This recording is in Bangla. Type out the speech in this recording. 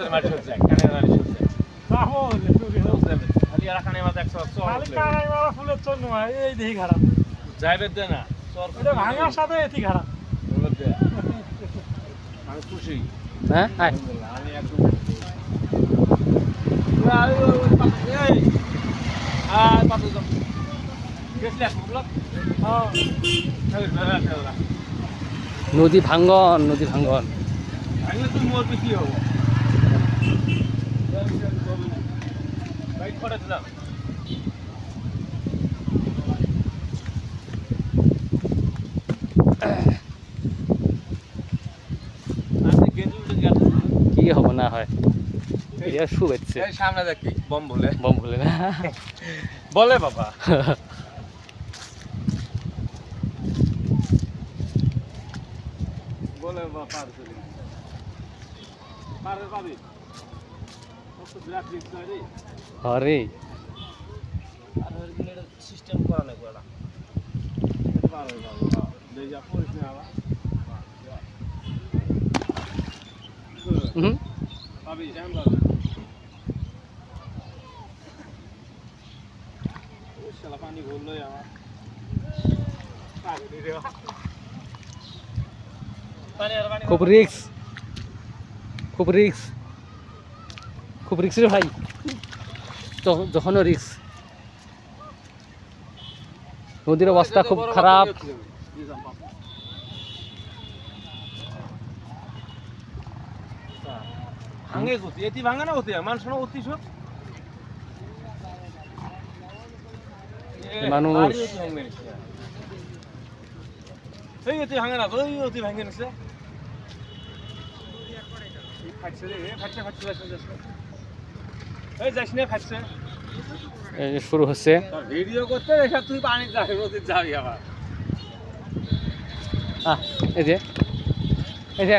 চল মারি চলছে কানে মারি চলছে তাহলে খালি আর কানে একশো খালি মারা ফুলের জন্য এই দেখি খারাপ। যাইবে দে না চর এটা ভাঙার সাথে এটি খারাপ। আমি খুশি। হ্যাঁ? আমি একদম আরে, পাশে যাও। গেছিলি হ্যাঁ। নদী ভাঙ্গন নদী ভাঙ্গন। ভাঙলে তুই মরবি কি হব? কি হবে না হয়? এটা শুভেচ্ছে। সামনে দেখ কি বম বলে। বম বলে না? বলে বাবা। বলে বাবা পারে পাবি কত বিরাট রিস্ক হয় রে হরে সিস্টেম করা নাই করা হুম। পাবি বাবা ওই শালা পানি ঘুরলো আমার খুব রিক্স খুব রিক্স খুব রিক্স রে ভাই। যখনও রিক্স নদীর অবস্থা খুব খারাপ। ভাঙে গতি এটি ভাঙে না গতি? মানুষ না অতি সব মানুষ। এই অতি ভাঙে না ওই অতি ভাঙে নিছে ফাটছে রে, ফাটছে, ফাটছে, ফাটছে, ফাটছে। এই যাইস না ফাটছে এই যে শুরু হচ্ছে। ভিডিও করতে তুই পানি নদীর যাবি আবার। এই যে। এই যে।